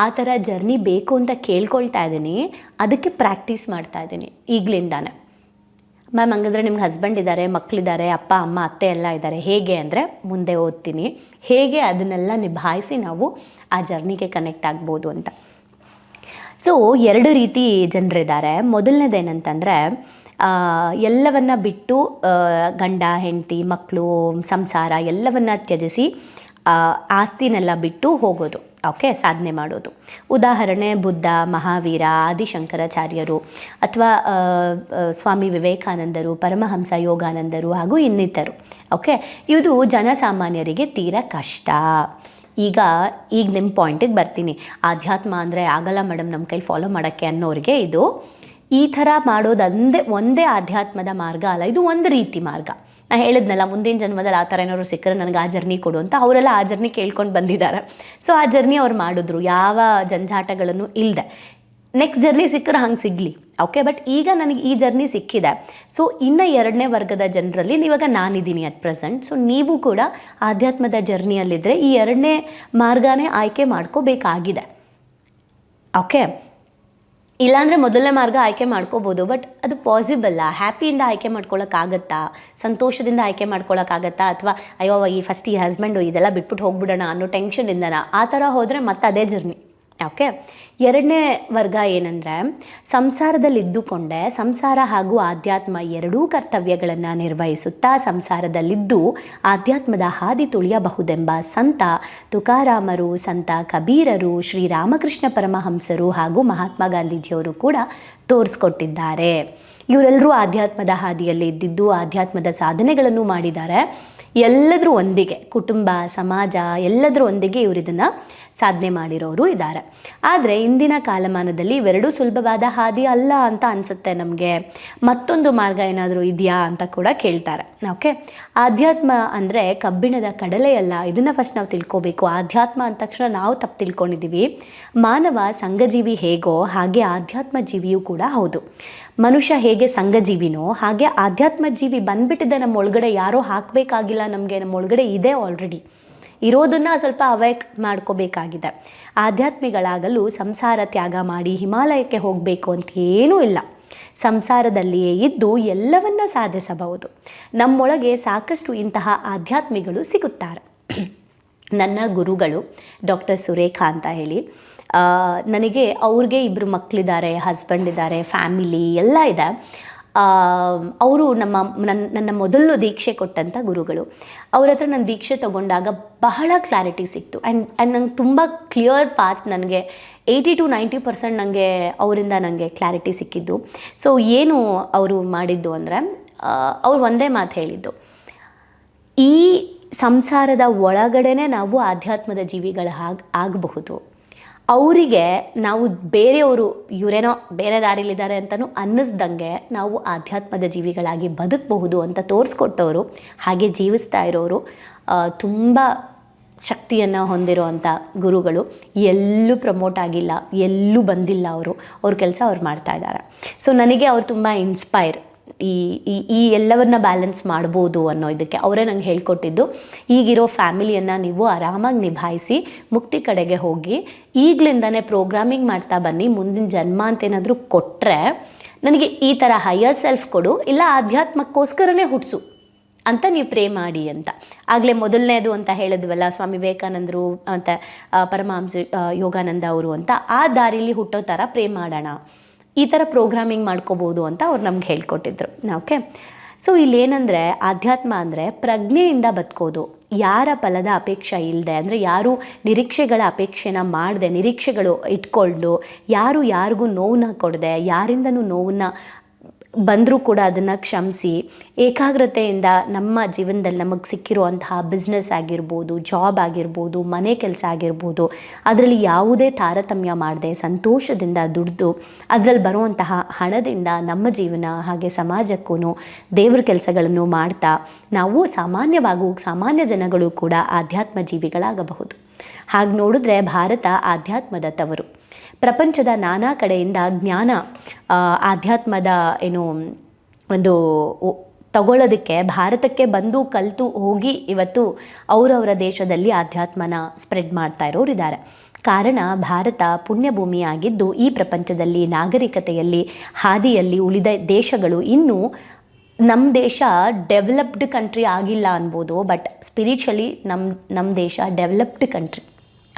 ಆ ಥರ ಜರ್ನಿ ಬೇಕು ಅಂತ ಕೇಳ್ಕೊಳ್ತಾ ಇದ್ದೀನಿ. ಅದಕ್ಕೆ ಪ್ರಾಕ್ಟೀಸ್ ಮಾಡ್ತಾ ಇದ್ದೀನಿ ಈಗಲಿಂದಾನೆ. ಮ್ಯಾಮ್ ಹಂಗಂದ್ರೆ ನಿಮ್ಗೆ ಹಸ್ಬೆಂಡ್ ಇದ್ದಾರೆ ಮಕ್ಕಳಿದ್ದಾರೆ ಅಪ್ಪ, ಅಮ್ಮ, ಅತ್ತೆ ಎಲ್ಲ ಇದ್ದಾರೆ ಹೇಗೆ ಅಂದರೆ ಮುಂದೆ ಓದ್ತೀನಿ. ಹೇಗೆ ಅದನ್ನೆಲ್ಲ ನಿಭಾಯಿಸಿ ನಾವು ಆ ಜರ್ನಿಗೆ ಕನೆಕ್ಟ್ ಆಗ್ಬೋದು ಅಂತ. ಸೊ ಎರಡು ರೀತಿ ಜನರಿದ್ದಾರೆ ಮೊದಲನೇದೇನಂತಂದರೆ ಎಲ್ಲವನ್ನ ಬಿಟ್ಟು ಗಂಡ, ಹೆಂಡತಿ ಮಕ್ಕಳು ಸಂಸಾರ ಎಲ್ಲವನ್ನ ತ್ಯಜಿಸಿ ಆಸ್ತಿನೆಲ್ಲ ಬಿಟ್ಟು ಹೋಗೋದು. ಓಕೆ, ಸಾಧನೆ ಮಾಡೋದು. ಉದಾಹರಣೆ, ಬುದ್ಧ, ಮಹಾವೀರ, ಆದಿಶಂಕರಾಚಾರ್ಯರು ಅಥವಾ ಸ್ವಾಮಿ ವಿವೇಕಾನಂದರು, ಪರಮಹಂಸ, ಯೋಗಾನಂದರು ಹಾಗೂ ಇನ್ನಿತರು. ಓಕೆ, ಇದು ಜನಸಾಮಾನ್ಯರಿಗೆ ತೀರಾ ಕಷ್ಟ. ಈಗ ಈಗ ನಿಮ್ಮ ಪಾಯಿಂಟಿಗೆ ಬರ್ತೀನಿ. ಆಧ್ಯಾತ್ಮ ಅಂದರೆ ಆಗಲ್ಲ ಮೇಡಮ್ ನಮ್ಮ ಕೈಲಿ ಫಾಲೋ ಮಾಡೋಕ್ಕೆ ಅನ್ನೋರಿಗೆ ಇದು ಈ ಥರ ಮಾಡೋದು ಒಂದೇ ಒಂದೇ ಆಧ್ಯಾತ್ಮದ ಮಾರ್ಗ ಅಲ್ಲ, ಇದು ಒಂದು ರೀತಿ ಮಾರ್ಗ. ನಾ ಹೇಳಿದ್ನಲ್ಲ, ಮುಂದಿನ ಜನ್ಮದಲ್ಲಿ ಆ ಥರ ಏನಾದ್ರು ಸಿಕ್ಕರೆ ನನಗೆ ಆ ಜರ್ನಿ ಕೊಡು ಅಂತ ಅವರೆಲ್ಲ ಆ ಜರ್ನಿ ಕೇಳ್ಕೊಂಡು ಬಂದಿದ್ದಾರೆ. ಸೊ ಆ ಜರ್ನಿ ಅವ್ರು ಮಾಡಿದ್ರು, ಯಾವ ಜಂಜಾಟಗಳನ್ನು ಇಲ್ಲದೆ ನೆಕ್ಸ್ಟ್ ಜರ್ನಿ ಸಿಕ್ಕರೆ ಹಂಗೆ ಸಿಗಲಿ ಓಕೆ ಬಟ್ ಈಗ ನನಗೆ ಈ ಜರ್ನಿ ಸಿಕ್ಕಿದೆ. ಸೊ ಇನ್ನು ಎರಡನೇ ವರ್ಗದ ಜನರಲ್ಲಿ ಇವಾಗ ನಾನಿದ್ದೀನಿ ಅಟ್ ಪ್ರೆಸೆಂಟ್ ಸೊ ನೀವು ಕೂಡ ಆಧ್ಯಾತ್ಮದ ಜರ್ನಿಯಲ್ಲಿದ್ದರೆ ಈ ಎರಡನೇ ಮಾರ್ಗನೇ ಆಯ್ಕೆ ಮಾಡ್ಕೋಬೇಕಾಗಿದೆ ಓಕೆ ಇಲ್ಲಾಂದರೆ ಮೊದಲನೇ ಮಾರ್ಗ ಆಯ್ಕೆ ಮಾಡ್ಕೋಬೋದು ಬಟ್ ಅದು ಪಾಸಿಬಲ್ಲ ಹ್ಯಾಪಿಯಿಂದ ಆಯ್ಕೆ ಮಾಡ್ಕೊಳ್ಳೋಕ್ಕಾಗತ್ತಾ ಸಂತೋಷದಿಂದ ಆಯ್ಕೆ ಮಾಡ್ಕೊಳ್ಳೋಕ್ಕಾಗತ್ತಾ ಅಥವಾ, ಅಯ್ಯೋ ಈ ಫಸ್ಟ್ ಈ ಹಸ್ಬೆಂಡು ಇದೆಲ್ಲ ಬಿಟ್ಬಿಟ್ಟು ಹೋಗ್ಬಿಡೋಣ ಅನ್ನೋ ಟೆನ್ಷನಿಂದನ ಆ ಥರ ಹೋದರೆ ಮತ್ತೆ ಅದೇ ಜರ್ನಿ ಓಕೆ ಎರಡನೇ ವರ್ಗ ಏನಂದರೆ, ಸಂಸಾರದಲ್ಲಿದ್ದುಕೊಂಡೇ ಸಂಸಾರ ಹಾಗೂ ಆಧ್ಯಾತ್ಮ ಎರಡೂ ಕರ್ತವ್ಯಗಳನ್ನು ನಿರ್ವಹಿಸುತ್ತಾ ಸಂಸಾರದಲ್ಲಿದ್ದು ಆಧ್ಯಾತ್ಮದ ಹಾದಿ ತುಳಿಯಬಹುದೆಂಬ ಸಂತ ತುಕಾರಾಮರು, ಸಂತ ಕಬೀರರು, ಶ್ರೀರಾಮಕೃಷ್ಣ ಪರಮಹಂಸರು ಹಾಗೂ ಮಹಾತ್ಮ ಗಾಂಧೀಜಿಯವರು ಕೂಡ ತೋರಿಸ್ಕೊಟ್ಟಿದ್ದಾರೆ. ಇವರೆಲ್ಲರೂ ಆಧ್ಯಾತ್ಮದ ಹಾದಿಯಲ್ಲಿ ಇದ್ದಿದ್ದು, ಆಧ್ಯಾತ್ಮದ ಸಾಧನೆಗಳನ್ನು ಮಾಡಿದ್ದಾರೆ. ಎಲ್ಲದರೂ ಒಂದಿಗೆ, ಕುಟುಂಬ, ಸಮಾಜ, ಎಲ್ಲದರ ಒಂದಿಗೆ ಇವರು ಇದನ್ನು ಸಾಧನೆ ಮಾಡಿರೋರು ಇದ್ದಾರೆ ಆದರೆ ಇಂದಿನ ಕಾಲಮಾನದಲ್ಲಿ ಇವೆರಡೂ ಸುಲಭವಾದ ಹಾದಿ ಅಲ್ಲ ಅಂತ ಅನಿಸುತ್ತೆ ನಮಗೆ. ಮತ್ತೊಂದು ಮಾರ್ಗ ಏನಾದರೂ ಇದೆಯಾ ಅಂತ ಕೂಡ ಕೇಳ್ತಾರೆ. ಓಕೆ? ಆಧ್ಯಾತ್ಮ ಅಂದರೆ ಕಬ್ಬಿಣದ ಕಡಲೆಯಲ್ಲ, ಇದನ್ನು ಫಸ್ಟ್ ನಾವು ತಿಳ್ಕೊಬೇಕು. ಆಧ್ಯಾತ್ಮ ಅಂದ ತಕ್ಷಣ ನಾವು ತಪ್ಪು ತಿಳ್ಕೊಂಡಿದ್ದೀವಿ ಮಾನವ ಸಂಘಜೀವಿ ಹೇಗೋ ಹಾಗೆ ಆಧ್ಯಾತ್ಮ ಜೀವಿಯೂ ಕೂಡ ಹೌದು. ಮನುಷ್ಯ ಹೇಗೆ ಸಂಘಜೀವಿನೋ ಹಾಗೆ ಆಧ್ಯಾತ್ಮ ಜೀವಿ ಬಂದ್ಬಿಟ್ಟಿದೆ ನಮ್ಮ ಒಳಗಡೆ, ಯಾರೋ ಹಾಕಬೇಕಾಗಿಲ್ಲ ನಮಗೆ, ನಮ್ಮ ಒಳಗಡೆ ಇದೆ ಆಲ್ರೆಡಿ ಇರೋದನ್ನು ಸ್ವಲ್ಪ ಅವೇಕ್ ಮಾಡ್ಕೋಬೇಕಾಗಿದೆ. ಆಧ್ಯಾತ್ಮಿಗಳಾಗಲು ಸಂಸಾರ ತ್ಯಾಗ ಮಾಡಿ ಹಿಮಾಲಯಕ್ಕೆ ಹೋಗಬೇಕು ಅಂತ ಏನೂ ಇಲ್ಲ. ಸಂಸಾರದಲ್ಲಿಯೇ ಇದ್ದು ಎಲ್ಲವನ್ನ ಸಾಧಿಸಬಹುದು. ನಮ್ಮೊಳಗೆ ಸಾಕಷ್ಟು ಇಂತಹ ಆಧ್ಯಾತ್ಮಿಗಳು ಸಿಗುತ್ತಾರೆ. ನನ್ನ ಗುರುಗಳು ಡಾಕ್ಟರ್ ಸುರೇಖಾ ಅಂತ ಹೇಳಿ ನನಗೆ ಅವ್ರಿಗೆ ಇಬ್ಬರು ಮಕ್ಕಳಿದ್ದಾರೆ ಹಸ್ಬೆಂಡ್ ಇದ್ದಾರೆ ಫ್ಯಾಮಿಲಿ ಎಲ್ಲ ಇದೆ. ಅವರು ನಮ್ಮ ನನ್ನ ನನ್ನ ಮೊದಲು ದೀಕ್ಷೆ ಕೊಟ್ಟಂಥ ಗುರುಗಳು. ಅವ್ರ ಹತ್ರ ನಾನು ದೀಕ್ಷೆ ತಗೊಂಡಾಗ ಬಹಳ ಕ್ಲಾರಿಟಿ ಸಿಕ್ತು. ಆ್ಯಂಡ್ ಆ್ಯಂಡ್ ನಂಗೆ ತುಂಬ ಕ್ಲಿಯರ್ ಪಾತ್ ನನಗೆ ಏಯ್ಟಿ ಟು ನೈಂಟಿ ಪರ್ಸೆಂಟ್ ನನಗೆ ಅವರಿಂದ ನನಗೆ ಕ್ಲಾರಿಟಿ ಸಿಕ್ಕಿದ್ದು. ಸೊ ಏನು ಅವರು ಮಾಡಿದ್ದು ಅಂದರೆ ಅವ್ರು ಒಂದೇ ಮಾತು ಹೇಳಿದ್ದು. ಈ ಸಂಸಾರದ ಒಳಗಡೆನೇ ನಾವು ಆಧ್ಯಾತ್ಮದ ಜೀವಿಗಳ ಹಾಗೆ, ಆಗಬಹುದು. ಅವರಿಗೆ ನಾವು ಬೇರೆಯವರು ಇವರೇನೋ ಬೇರೆ ದಾರಿಲಿದ್ದಾರೆ ಅಂತಲೂ ಅನ್ನಿಸ್ದಂಗೆ ನಾವು ಆಧ್ಯಾತ್ಮದ ಜೀವಿಗಳಾಗಿ ಬದುಕಬಹುದು ಅಂತ ತೋರಿಸ್ಕೊಟ್ಟವರು, ಹಾಗೆ ಜೀವಿಸ್ತಾ ಇರೋರು ತುಂಬ ಶಕ್ತಿಯನ್ನು ಹೊಂದಿರುವಂಥ ಗುರುಗಳು. ಎಲ್ಲೂ ಪ್ರಮೋಟ್ ಆಗಿಲ್ಲ, ಎಲ್ಲೂ ಬಂದಿಲ್ಲ ಅವರು. ಅವ್ರ ಕೆಲಸ ಅವ್ರು ಮಾಡ್ತಾ ಇದ್ದಾರೆ. ಸೊ ನನಗೆ ಅವ್ರು ತುಂಬ ಇನ್ಸ್ಪೈರ್ ಈ ಈ ಈ ಎಲ್ಲವನ್ನ ಬ್ಯಾಲೆನ್ಸ್ ಮಾಡ್ಬೋದು ಅನ್ನೋ ಇದಕ್ಕೆ ಅವರೇ ನಂಗೆ ಹೇಳ್ಕೊಟ್ಟಿದ್ದು. ಈಗಿರೋ ಫ್ಯಾಮಿಲಿಯನ್ನು ನೀವು ಆರಾಮಾಗಿ ನಿಭಾಯಿಸಿ, ಮುಕ್ತಿ ಕಡೆಗೆ ಹೋಗಿ, ಈಗಲಿಂದನೇ ಪ್ರೋಗ್ರಾಮಿಂಗ್ ಮಾಡ್ತಾ ಬನ್ನಿ, ಮುಂದಿನ ಜನ್ಮ ಅಂತ ಏನಾದರೂ ಕೊಟ್ಟರೆ ನನಗೆ ಈ ಥರ ಹೈಯರ್ ಸೆಲ್ಫ್ ಕೊಡು, ಇಲ್ಲ ಆಧ್ಯಾತ್ಮಕ್ಕೋಸ್ಕರನೇ ಹುಟ್ಟಿಸು ಅಂತ ನೀವು ಪ್ರೇ ಮಾಡಿ ಅಂತ. ಆಗಲೇ ಮೊದಲನೇದು ಅಂತ ಹೇಳಿದ್ವಲ್ಲ, ಸ್ವಾಮಿ ವಿವೇಕಾನಂದರು ಅಂತ ಪರಮಹಂಸ ಯೋಗಾನಂದ ಅವರು ಅಂತ, ಆ ದಾರಿಲಿ ಹುಟ್ಟೋ ಥರ ಪ್ರೇ ಮಾಡೋಣ. ಈ ಥರ ಪ್ರೋಗ್ರಾಮಿಂಗ್ ಮಾಡ್ಕೋಬೋದು ಅಂತ ಅವ್ರು ನಮ್ಗೆ ಹೇಳ್ಕೊಟ್ಟಿದ್ರು. ಓಕೆ ಸೊ ಇಲ್ಲೇನಂದರೆ ಆಧ್ಯಾತ್ಮ ಅಂದರೆ ಪ್ರಜ್ಞೆಯಿಂದ ಬದುಕೋದು. ಯಾರ ಫಲದ ಅಪೇಕ್ಷೆ ಇಲ್ಲದೆ ಅಂದರೆ ಯಾರು ನಿರೀಕ್ಷೆಗಳ ಅಪೇಕ್ಷೆನ ಮಾಡದೆ, ನಿರೀಕ್ಷೆಗಳು ಇಟ್ಕೊಂಡು ಯಾರು ಯಾರಿಗೂ ನೋವನ್ನ ಕೊಡದೆ, ಯಾರಿಂದನೂ ನೋವನ್ನ ಬಂದರೂ ಕೂಡ ಅದನ್ನು ಕ್ಷಮಿಸಿ. ಏಕಾಗ್ರತೆಯಿಂದ ನಮ್ಮ ಜೀವನದಲ್ಲಿ ನಮಗೆ ಸಿಕ್ಕಿರುವಂತಹ ಬಿಸ್ನೆಸ್ ಆಗಿರ್ಬೋದು ಜಾಬ್ ಆಗಿರ್ಬೋದು, ಮನೆ ಕೆಲಸ ಆಗಿರ್ಬೋದು, ಅದರಲ್ಲಿ ಯಾವುದೇ ತಾರತಮ್ಯ ಮಾಡದೆ ಸಂತೋಷದಿಂದ ದುಡಿದು, ಅದರಲ್ಲಿ ಬರುವಂತಹ ಹಣದಿಂದ ನಮ್ಮ ಜೀವನ ಹಾಗೆ ಸಮಾಜಕ್ಕೂ ದೇವ್ರ ಕೆಲಸಗಳನ್ನು ಮಾಡ್ತಾ ನಾವು ಸಾಮಾನ್ಯವಾಗೂ ಸಾಮಾನ್ಯ ಜನಗಳು ಕೂಡ ಆಧ್ಯಾತ್ಮ ಜೀವಿಗಳಾಗಬಹುದು ಹಾಗೆ ನೋಡಿದ್ರೆ ಭಾರತ ಆಧ್ಯಾತ್ಮದ ತವರು. ಪ್ರಪಂಚದ ನಾನಾ ಕಡೆಯಿಂದ ಜ್ಞಾನ ಆಧ್ಯಾತ್ಮದ, ಏನು, ಒಂದು ತಗೊಳ್ಳೋದಕ್ಕೆ, ಭಾರತಕ್ಕೆ ಬಂದು ಕಲಿತು ಹೋಗಿ ಇವತ್ತು ಅವರವರ ದೇಶದಲ್ಲಿ ಆಧ್ಯಾತ್ಮನ ಸ್ಪ್ರೆಡ್ ಮಾಡ್ತಾ ಇರೋರು ಇದ್ದಾರೆ. ಕಾರಣ ಭಾರತ ಪುಣ್ಯಭೂಮಿಯಾಗಿದ್ದು ಈ ಪ್ರಪಂಚದಲ್ಲಿ ನಾಗರಿಕತೆಯಲ್ಲಿ, ಹಾದಿಯಲ್ಲಿ ಉಳಿದ ದೇಶಗಳು ಇನ್ನೂ ನಮ್ಮ ದೇಶ ಡೆವಲಪ್ಡ್ ಕಂಟ್ರಿ ಆಗಿಲ್ಲ ಅನ್ಬೋದು, ಬಟ್ ಸ್ಪಿರಿಚುವಲಿ ನಮ್ಮ ನಮ್ಮ ದೇಶ ಡೆವಲಪ್ಡ್ ಕಂಟ್ರಿ.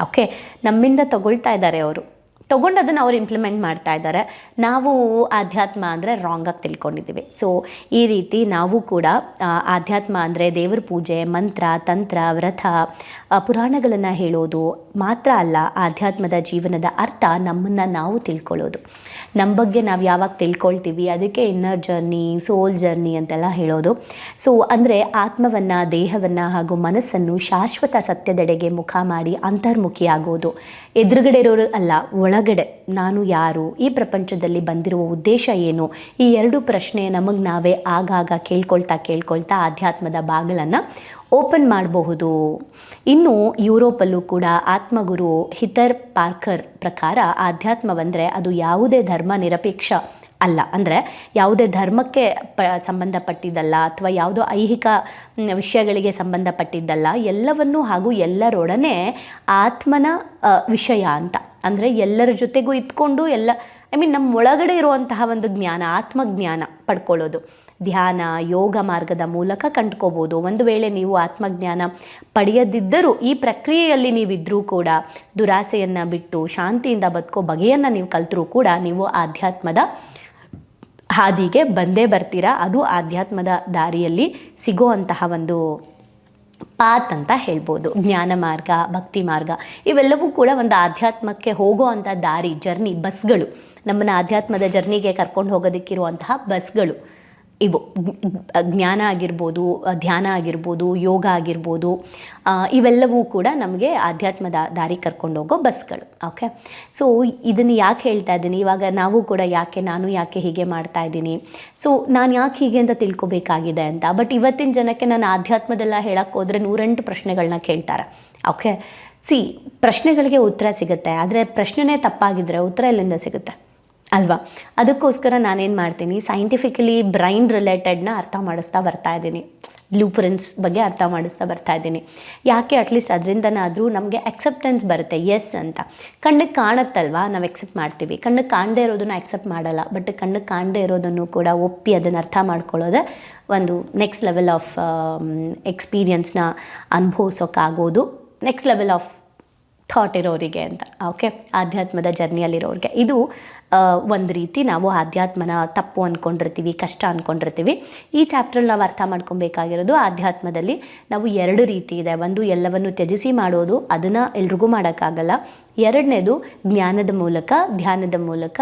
ಓಕೆ, ನಮ್ಮಿಂದ ತಗೊಳ್ತಾ ಇದ್ದಾರೆ ಅವರು. ತಗೊಂಡು ಅದನ್ನು ಅವ್ರು ಇಂಪ್ಲಿಮೆಂಟ್ ಮಾಡ್ತಾ ಇದ್ದಾರೆ ನಾವು ಆಧ್ಯಾತ್ಮ ಅಂದರೆ ರಾಂಗಾಗಿ ತಿಳ್ಕೊಂಡಿದ್ದೀವಿ. ಸೊ ಈ ರೀತಿ ನಾವು ಕೂಡ ಆಧ್ಯಾತ್ಮ ಅಂದರೆ ದೇವ್ರ ಪೂಜೆ, ಮಂತ್ರ, ತಂತ್ರ, ವ್ರತ ಪುರಾಣಗಳನ್ನು ಹೇಳೋದು ಮಾತ್ರ ಅಲ್ಲ, ಆಧ್ಯಾತ್ಮದ ಜೀವನದ ಅರ್ಥ ನಮ್ಮನ್ನು ನಾವು ತಿಳ್ಕೊಳ್ಳೋದು. ನಮ್ಮ ಬಗ್ಗೆ ನಾವು ಯಾವಾಗ ತಿಳ್ಕೊಳ್ತೀವಿ, ಅದಕ್ಕೆ ಇನ್ನರ್ ಜರ್ನಿ ಸೋಲ್ ಜರ್ನಿ ಅಂತೆಲ್ಲ ಹೇಳೋದು. ಸೊ ಅಂದರೆ ಆತ್ಮವನ್ನು, ದೇಹವನ್ನು ಹಾಗೂ ಮನಸ್ಸನ್ನು ಶಾಶ್ವತ ಸತ್ಯದೆಡೆಗೆ ಮುಖ ಮಾಡಿ ಅಂತರ್ಮುಖಿಯಾಗೋದು. ಎದುರುಗಡೆ ಇರೋರು ಅಲ್ಲ, ಒಳಗಡೆ. ನಾನು ಯಾರು? ಈ ಪ್ರಪಂಚದಲ್ಲಿ ಬಂದಿರುವ ಉದ್ದೇಶ ಏನು? ಈ ಎರಡು ಪ್ರಶ್ನೆ ನಮಗೆ ನಾವೇ ಆಗಾಗ ಕೇಳ್ಕೊಳ್ತಾ ಕೇಳ್ಕೊಳ್ತಾ ಆಧ್ಯಾತ್ಮದ ಬಾಗಿಲನ್ನು ಓಪನ್ ಮಾಡಬಹುದು. ಇನ್ನು ಯುರೋಪಲ್ಲೂ ಕೂಡ ಆತ್ಮಗುರು ಹಿತರ್ ಪಾರ್ಕರ್ ಪ್ರಕಾರ ಆಧ್ಯಾತ್ಮವಂದರೆ ಅದು ಯಾವುದೇ ಧರ್ಮ ನಿರಪೇಕ್ಷ ಅಲ್ಲ. ಅಂದರೆ ಯಾವುದೇ ಧರ್ಮಕ್ಕೆ ಪ, ಸಂಬಂಧಪಟ್ಟಿದ್ದಲ್ಲ ಅಥವಾ ಯಾವುದೋ ಐಹಿಕ ವಿಷಯಗಳಿಗೆ ಸಂಬಂಧಪಟ್ಟಿದ್ದಲ್ಲ ಎಲ್ಲವನ್ನೂ ಹಾಗೂ ಎಲ್ಲರೊಡನೆ ಆತ್ಮನ ವಿಷಯ ಅಂತ. ಅಂದರೆ ಎಲ್ಲರ ಜೊತೆಗೂ ಇದ್ಕೊಂಡು ಎಲ್ಲ ಐ ಮೀನ್ ನಮ್ಮ ಒಳಗಡೆ ಇರುವಂತಹ ಒಂದು ಜ್ಞಾನ, ಆತ್ಮಜ್ಞಾನ ಪಡ್ಕೊಳ್ಳೋದು. ಧ್ಯಾನ, ಯೋಗ ಮಾರ್ಗದ ಮೂಲಕ ಕಂಡ್ಕೋಬೋದು. ಒಂದು ವೇಳೆ ನೀವು ಆತ್ಮಜ್ಞಾನ ಪಡೆಯದಿದ್ದರೂ ಈ ಪ್ರಕ್ರಿಯೆಯಲ್ಲಿ ನೀವಿದ್ದರೂ ಕೂಡ ದುರಾಸೆಯನ್ನು ಬಿಟ್ಟು ಶಾಂತಿಯಿಂದ ಬದುಕೋ ಬಗೆಯನ್ನು ನೀವು ಕಲಿತರೂ ಕೂಡ ನೀವು ಆಧ್ಯಾತ್ಮದ ಹಾದಿಗೆ ಬಂದೇ ಬರ್ತೀರಾ? ಅದು ಆಧ್ಯಾತ್ಮದ ದಾರಿಯಲ್ಲಿ ಸಿಗುವಂತಹ ಒಂದು ಪಾತ್ ಅಂತ ಹೇಳ್ಬೋದು. ಜ್ಞಾನ ಮಾರ್ಗ, ಭಕ್ತಿ ಮಾರ್ಗ, ಇವೆಲ್ಲವೂ ಕೂಡ ಒಂದು ಆಧ್ಯಾತ್ಮಕ್ಕೆ ಹೋಗೋ ದಾರಿ, ಜರ್ನಿ, ಬಸ್ಗಳು. ನಮ್ಮನ್ನು ಆಧ್ಯಾತ್ಮದ ಜರ್ನಿಗೆ ಕರ್ಕೊಂಡು ಹೋಗೋದಕ್ಕಿರುವಂತಹ ಬಸ್ಗಳು. ಇವು ಜ್ಞಾನ ಆಗಿರ್ಬೋದು, ಧ್ಯಾನ ಆಗಿರ್ಬೋದು, ಯೋಗ ಆಗಿರ್ಬೋದು ಇವೆಲ್ಲವೂ ಕೂಡ ನಮಗೆ ಆಧ್ಯಾತ್ಮದ ದಾರಿ ಕರ್ಕೊಂಡು ಹೋಗೋ ಬಸ್ಗಳು ಓಕೆ ಸೊ ಇದನ್ನು ಯಾಕೆ ಹೇಳ್ತಾ ಇದ್ದೀನಿ? ಇವಾಗ ನಾವು ಕೂಡ ಯಾಕೆ, ನಾನು ಯಾಕೆ ಹೀಗೆ ಮಾಡ್ತಾ ಇದ್ದೀನಿ? ಸೊ ನಾನು ಯಾಕೆ ಹೀಗೆ ಅಂತ ತಿಳ್ಕೊಬೇಕಾಗಿದೆ ಅಂತ. ಬಟ್ ಇವತ್ತಿನ ಜನಕ್ಕೆ ನಾನು ಆಧ್ಯಾತ್ಮದೆಲ್ಲ ಹೇಳಕ್ಕೆ ಹೋದರೆ ನೂರೆಂಟು ಪ್ರಶ್ನೆಗಳನ್ನ ಕೇಳ್ತಾರೆ ಓಕೆ ಸಿ ಪ್ರಶ್ನೆಗಳಿಗೆ ಉತ್ತರ ಸಿಗುತ್ತೆ, ಆದರೆ ಪ್ರಶ್ನೆನೇ ತಪ್ಪಾಗಿದ್ದರೆ ಉತ್ತರ ಎಲ್ಲಿಂದ ಸಿಗುತ್ತೆ? ಅಲ್ವಾ? ಅದಕ್ಕೋಸ್ಕರ ನಾನೇನು ಮಾಡ್ತೀನಿ ಸೈಂಟಿಫಿಕಲಿ ಬ್ರೈನ್ ರಿಲೇಟೆಡ್ನ ಅರ್ಥ ಮಾಡಿಸ್ತಾ ಬರ್ತಾ ಇದ್ದೀನಿ. ಬ್ಲೂಪ್ರಿನ್ಸ್ ಬಗ್ಗೆ ಅರ್ಥ ಮಾಡಿಸ್ತಾ ಬರ್ತಾ ಇದ್ದೀನಿ. ಯಾಕೆ ಅಟ್ಲೀಸ್ಟ್ ಅದರಿಂದನಾದರೂ ನಮಗೆ ಅಕ್ಸೆಪ್ಟೆನ್ಸ್ ಬರುತ್ತೆ ಎಸ್ ಅಂತ. ಕಣ್ಣಿಗೆ ಕಾಣುತ್ತಲ್ವಾ ನಾವು ಎಕ್ಸೆಪ್ಟ್ ಮಾಡ್ತೀವಿ. ಕಣ್ಣಿಗೆ ಕಾಣದೇ ಇರೋದನ್ನು ಅಕ್ಸೆಪ್ಟ್ ಮಾಡಲ್ಲ. ಬಟ್ ಕಣ್ಣಿಗೆ ಕಾಣದೇ ಇರೋದನ್ನು ಕೂಡ ಒಪ್ಪಿ ಅದನ್ನು ಅರ್ಥ ಮಾಡ್ಕೊಳ್ಳೋದೇ ಒಂದು ನೆಕ್ಸ್ಟ್ ಲೆವೆಲ್ ಆಫ್ ಎಕ್ಸ್ಪೀರಿಯನ್ಸ್ನ ಅನುಭವಿಸೋಕ್ಕಾಗೋದು ನೆಕ್ಸ್ಟ್ ಲೆವೆಲ್ ಆಫ್ ಥಾಟ್ ಇರೋರಿಗೆ ಅಂತ ಓಕೆ ಆಧ್ಯಾತ್ಮದ ಜರ್ನಿಯಲ್ಲಿರೋರಿಗೆ ಇದು ಒಂದು ರೀತಿ ನಾವು ಆಧ್ಯಾತ್ಮನ ತಪ್ಪು ಅಂದ್ಕೊಂಡಿರ್ತೀವಿ ಕಷ್ಟ ಅಂದ್ಕೊಂಡಿರ್ತೀವಿ ಈ ಚಾಪ್ಟ್ರಲ್ಲಿ ನಾವು ಅರ್ಥ ಮಾಡ್ಕೊಬೇಕಾಗಿರೋದು ಆಧ್ಯಾತ್ಮದಲ್ಲಿ ನಾವು ಎರಡು ರೀತಿ ಇದೆ. ಒಂದು, ಎಲ್ಲವನ್ನು ತ್ಯಜಿಸಿ ಮಾಡೋದು, ಅದನ್ನು ಎಲ್ರಿಗೂ ಮಾಡೋಕ್ಕಾಗಲ್ಲ. ಎರಡನೇದು, ಜ್ಞಾನದ ಮೂಲಕ, ಧ್ಯಾನದ ಮೂಲಕ,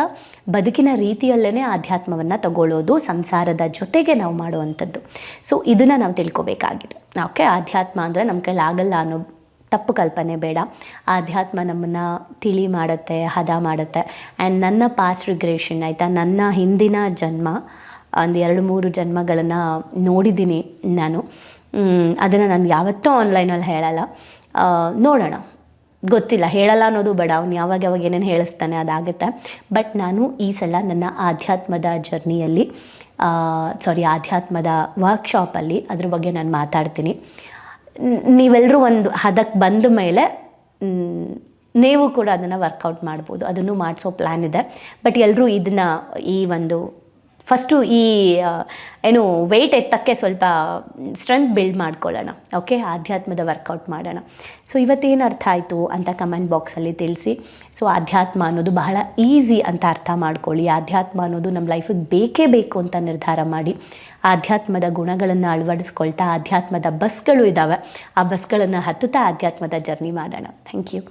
ಬದುಕಿನ ರೀತಿಯಲ್ಲೇ ಆಧ್ಯಾತ್ಮವನ್ನು ತಗೊಳ್ಳೋದು, ಸಂಸಾರದ ಜೊತೆಗೆ ನಾವು ಮಾಡುವಂಥದ್ದು. ಸೊ ಇದನ್ನು ನಾವು ತಿಳ್ಕೊಬೇಕಾಗಿದೆ. ಓಕೆ ಆಧ್ಯಾತ್ಮ ಅಂದರೆ ನಮ್ಮ ಕೈಲಾಗಲ್ಲ ಅನ್ನೋ ತಪ್ಪು ಕಲ್ಪನೆ ಬೇಡ. ಆಧ್ಯಾತ್ಮ ನಮ್ಮನ್ನು ತಿಳಿ ಮಾಡುತ್ತೆ, ಹದ ಮಾಡುತ್ತೆ. ಆ್ಯಂಡ್ ನನ್ನ ಪಾಸ್ಟ್ ರಿಗ್ರೇಷನ್ ಆಯಿತಾ? ನನ್ನ ಹಿಂದಿನ ಜನ್ಮ, ಒಂದು ಎರಡು ಮೂರು ಜನ್ಮಗಳನ್ನು ನೋಡಿದ್ದೀನಿ ನಾನು. ಅದನ್ನು ನಾನು ಯಾವತ್ತೂ ಆನ್ಲೈನಲ್ಲಿ ಹೇಳಲ್ಲ. ನೋಡೋಣ. ಗೊತ್ತಿಲ್ಲ, ಹೇಳಲ್ಲ ಅನ್ನೋದು ಬೇಡ. ಅವ್ನು ಯಾವಾಗ ಯಾವಾಗ ಏನೇನು ಹೇಳಿಸ್ತಾನೆ ಅದಾಗುತ್ತೆ. ಬಟ್ ನಾನು ಈ ಸಲ ನನ್ನ ಆಧ್ಯಾತ್ಮದ ಜರ್ನಿಯಲ್ಲಿ ಸಾರಿ ಆಧ್ಯಾತ್ಮದ ವರ್ಕ್ಶಾಪಲ್ಲಿ ಅದ್ರ ಬಗ್ಗೆ ನಾನು ಮಾತಾಡ್ತೀನಿ. ನೀವೆಲ್ಲರೂ ಒಂದು ಹದಕ್ಕೆ ಬಂದ ಮೇಲೆ ನೀವು ಕೂಡ ಅದನ್ನು ವರ್ಕೌಟ್ ಮಾಡ್ಬೋದು. ಅದನ್ನು ಮಾಡಿಸೋ ಪ್ಲ್ಯಾನ್ ಇದೆ. ಬಟ್ ಎಲ್ಲರೂ ಇದನ್ನು ಈ ಒಂದು ಫಸ್ಟು ಈ ಏನು ವೆಯ್ಟ್ ಎತ್ತಕ್ಕೆ ಸ್ವಲ್ಪ ಸ್ಟ್ರೆಂತ್ ಬಿಲ್ಡ್ ಮಾಡ್ಕೊಳ್ಳೋಣ ಓಕೆ ಆಧ್ಯಾತ್ಮದ ವರ್ಕೌಟ್ ಮಾಡೋಣ. ಸೊ ಇವತ್ತೇನು ಅರ್ಥ ಆಯಿತು ಅಂತ ಕಮೆಂಟ್ ಬಾಕ್ಸಲ್ಲಿ ತಿಳಿಸಿ. ಸೊ ಆಧ್ಯಾತ್ಮ ಅನ್ನೋದು ಬಹಳ ಈಸಿ ಅಂತ ಅರ್ಥ ಮಾಡ್ಕೊಳ್ಳಿ. ಆಧ್ಯಾತ್ಮ ಅನ್ನೋದು ನಮ್ಮ ಲೈಫಿಗೆ ಬೇಕೇ ಬೇಕು ಅಂತ ನಿರ್ಧಾರ ಮಾಡಿ. ಆಧ್ಯಾತ್ಮದ ಗುಣಗಳನ್ನು ಅಳವಡಿಸ್ಕೊಳ್ತಾ, ಆಧ್ಯಾತ್ಮದ ಬಸ್ಗಳು ಇದ್ದಾವೆ ಆ ಬಸ್ಗಳನ್ನು ಹತ್ತುತ್ತಾ ಆಧ್ಯಾತ್ಮದ ಜರ್ನಿ ಮಾಡೋಣ. Thank you